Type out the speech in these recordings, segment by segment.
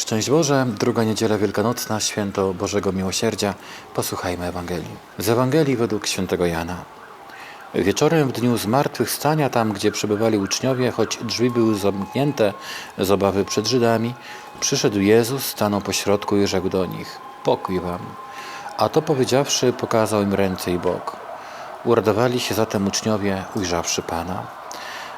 Szczęść Boże, druga niedziela wielkanocna, święto Bożego Miłosierdzia. Posłuchajmy Ewangelii. Z Ewangelii według świętego Jana. Wieczorem w dniu zmartwychwstania, tam gdzie przebywali uczniowie, choć drzwi były zamknięte z obawy przed Żydami, przyszedł Jezus, stanął pośrodku i rzekł do nich: Pokój wam. A to powiedziawszy, pokazał im ręce i bok. Uradowali się zatem uczniowie, ujrzawszy Pana.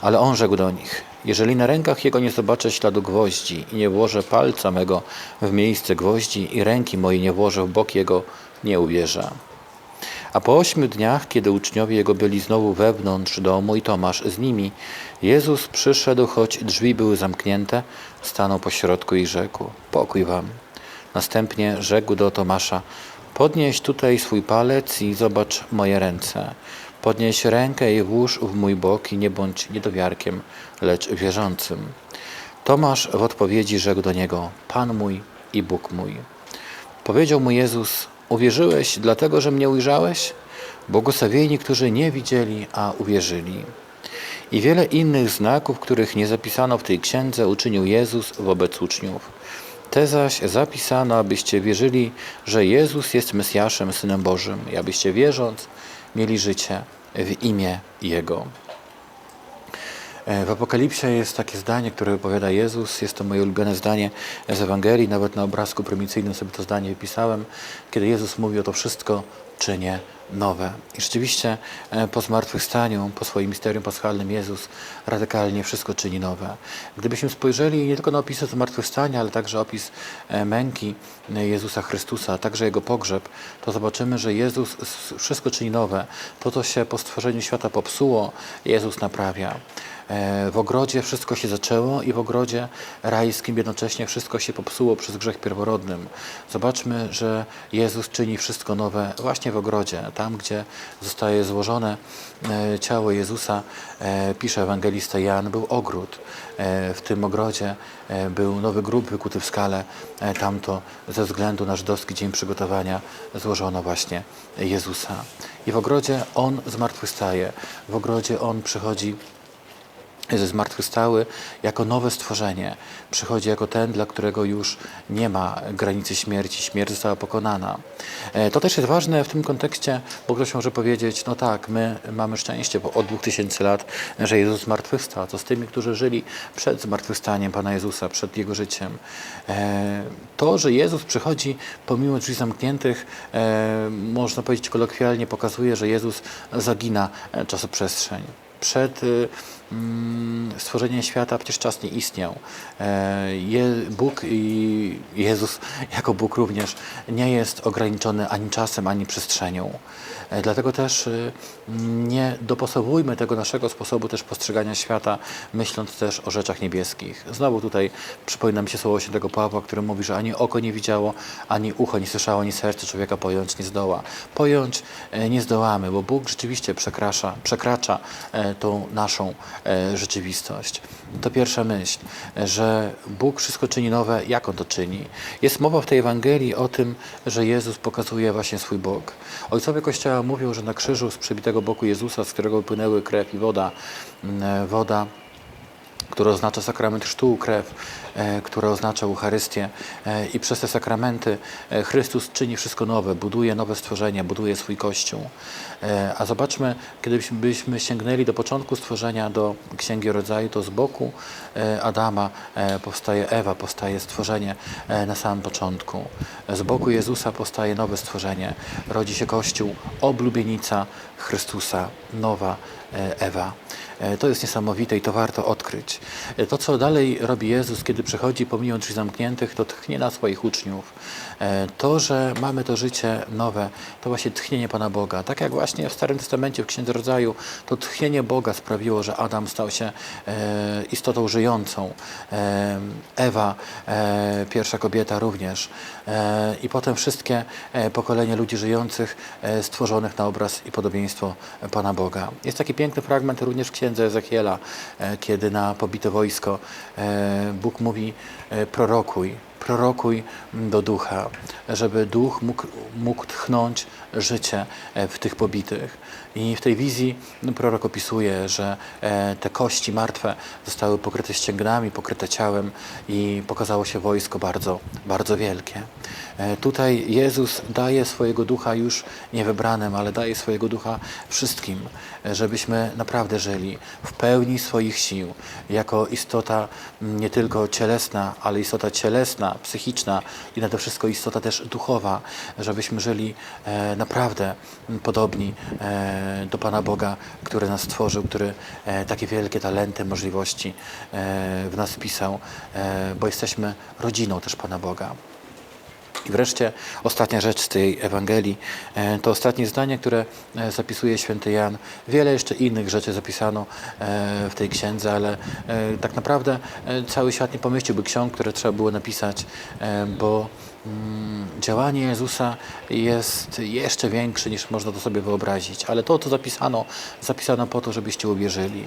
Ale on rzekł do nich: Jeżeli na rękach jego nie zobaczę śladu gwoździ i nie włożę palca mego w miejsce gwoździ i ręki mojej nie włożę w bok jego, nie uwierzę. A po ośmiu dniach, kiedy uczniowie jego byli znowu wewnątrz domu i Tomasz z nimi, Jezus przyszedł, choć drzwi były zamknięte, stanął pośrodku i rzekł: Pokój wam. Następnie rzekł do Tomasza: Podnieś tutaj swój palec i zobacz moje ręce. Podnieś rękę i włóż w mój bok i nie bądź niedowiarkiem, lecz wierzącym. Tomasz w odpowiedzi rzekł do niego: Pan mój i Bóg mój. Powiedział mu Jezus: Uwierzyłeś, dlatego że mnie ujrzałeś? Błogosławieni, którzy nie widzieli, a uwierzyli. I wiele innych znaków, których nie zapisano w tej księdze, uczynił Jezus wobec uczniów. Te zaś zapisano, abyście wierzyli, że Jezus jest Mesjaszem, Synem Bożym, i abyście wierząc, mieli życie w imię Jego. E, W Apokalipsie jest takie zdanie, które wypowiada Jezus. Jest to moje ulubione zdanie z Ewangelii. Nawet na obrazku prymicyjnym sobie to zdanie wypisałem. Kiedy Jezus mówi o to wszystko, czynię nowe. I rzeczywiście e, po zmartwychwstaniu, po swoim misterium paschalnym Jezus radykalnie wszystko czyni nowe. Gdybyśmy spojrzeli nie tylko na opisy zmartwychwstania, ale także opis e, męki Jezusa Chrystusa, także Jego pogrzeb, to zobaczymy, że Jezus wszystko czyni nowe. To, co się po stworzeniu świata popsuło, Jezus naprawia. E, W ogrodzie wszystko się zaczęło i w ogrodzie rajskim jednocześnie wszystko się popsuło przez grzech pierworodnym. Zobaczmy, że Jezus czyni wszystko nowe właśnie w ogrodzie, tam gdzie zostaje złożone e, ciało Jezusa, e, pisze ewangelista Jan, był ogród. W tym ogrodzie był nowy grób wykuty w skale. Tamto ze względu na żydowski dzień przygotowania złożono właśnie Jezusa. I w ogrodzie On zmartwychwstaje. W ogrodzie On przychodzi zmartwychwstały jako nowe stworzenie. Przychodzi jako ten, dla którego już nie ma granicy śmierci. Śmierć została pokonana. E, To też jest ważne w tym kontekście, bo ktoś może powiedzieć, no tak, my mamy szczęście bo od 2000 lat, że Jezus zmartwychwstał. A co z tymi, którzy żyli przed zmartwychwstaniem Pana Jezusa, przed Jego życiem? E, To, że Jezus przychodzi pomimo drzwi zamkniętych, e, można powiedzieć kolokwialnie, pokazuje, że Jezus zagina czasoprzestrzeń przed mm, stworzeniem świata przecież czas nie istniał. E, Bóg i Jezus jako Bóg również nie jest ograniczony ani czasem, ani przestrzenią. E, Dlatego też y, nie dopasowujmy tego naszego sposobu też postrzegania świata, myśląc też o rzeczach niebieskich. Znowu tutaj przypomina mi się słowo świętego Pawła, który mówi, że ani oko nie widziało, ani ucho nie słyszało, ani serce człowieka pojąć nie zdoła. Pojąć e, nie zdołamy, bo Bóg rzeczywiście przekracza, przekracza tą naszą rzeczywistość. To pierwsza myśl, e, że Bóg wszystko czyni nowe, jak On to czyni. Jest mowa w tej Ewangelii o tym, że Jezus pokazuje właśnie swój Bóg. Ojcowie Kościoła mówią, że na krzyżu z przebitego boku Jezusa, z którego wypłynęły krew i woda, e, woda które oznacza sakrament chrztu, krew, e, która oznacza Eucharystię. E, I przez te sakramenty e, Chrystus czyni wszystko nowe, buduje nowe stworzenie, buduje swój Kościół. A zobaczmy, kiedybyśmy byśmy sięgnęli do początku stworzenia, do Księgi Rodzaju, to z boku Adama powstaje Ewa, powstaje stworzenie na samym początku. Z boku Jezusa powstaje nowe stworzenie. Rodzi się Kościół, oblubienica Chrystusa, nowa Ewa. E, To jest niesamowite i to warto odkryć. E, To, co dalej robi Jezus, kiedy przychodzi pomimo drzwi zamkniętych, to tchnie na swoich uczniów. E, To, że mamy to życie nowe, to właśnie tchnienie Pana Boga. Tak jak właśnie w Starym Testamencie, w Księdze Rodzaju, to tchnienie Boga sprawiło, że Adam stał się e, istotą żyjącą. E, Ewa, e, pierwsza kobieta również. E, I potem wszystkie e, pokolenia ludzi żyjących, e, stworzonych na obraz i podobieństwo Pana Boga. Jest taki piękny fragment również w księdze Ezechiela, e, kiedy na pobite wojsko e, Bóg mówi e, prorokuj, prorokuj do ducha, żeby duch mógł, mógł tchnąć życie e, w tych pobitych. I w tej wizji prorok opisuje, że e, te kości martwe zostały pokryte ścięgnami, pokryte ciałem i pokazało się wojsko bardzo, bardzo wielkie. E, Tutaj Jezus daje swojego ducha już niewybranym, ale daje swojego ducha wszystkim, żebyśmy naprawdę żyli w pełni swoich sił, jako istota nie tylko cielesna, ale istota cielesna, psychiczna i nade wszystko istota też duchowa, żebyśmy żyli e, naprawdę podobni e, do Pana Boga, który nas stworzył, który e, takie wielkie talenty, możliwości w nas wpisał, e, bo jesteśmy rodziną też Pana Boga. I wreszcie ostatnia rzecz z tej Ewangelii, e, to ostatnie zdanie, które e, zapisuje święty Jan. Wiele jeszcze innych rzeczy zapisano e, w tej księdze, ale tak naprawdę cały świat nie pomyśliłby ksiąg, które trzeba było napisać, bo działanie Jezusa jest jeszcze większe niż można to sobie wyobrazić. Ale to, co zapisano, zapisano po to, żebyście uwierzyli.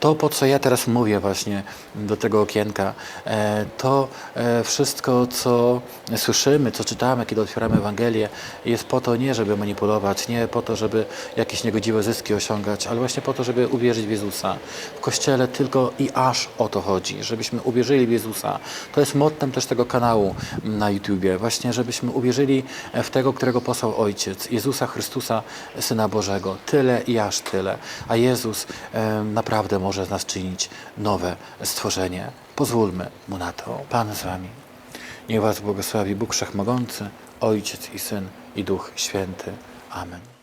To, po co ja teraz mówię właśnie do tego okienka, e, to e, wszystko, co słyszymy, co czytamy, kiedy otwieramy Ewangelię, jest po to nie, żeby manipulować, nie po to, żeby jakieś niegodziwe zyski osiągać, ale właśnie po to, żeby uwierzyć w Jezusa. W Kościele tylko i aż o to chodzi, żebyśmy uwierzyli w Jezusa. To jest mottem też tego kanału na YouTubie, właśnie żebyśmy uwierzyli w tego, którego posłał Ojciec, Jezusa Chrystusa, Syna Bożego. Tyle i aż tyle. A Jezus naprawdę może z nas czynić nowe stworzenie. Pozwólmy Mu na to. Pan z Wami. Niech Was błogosławi Bóg Wszechmogący, Ojciec i Syn i Duch Święty. Amen.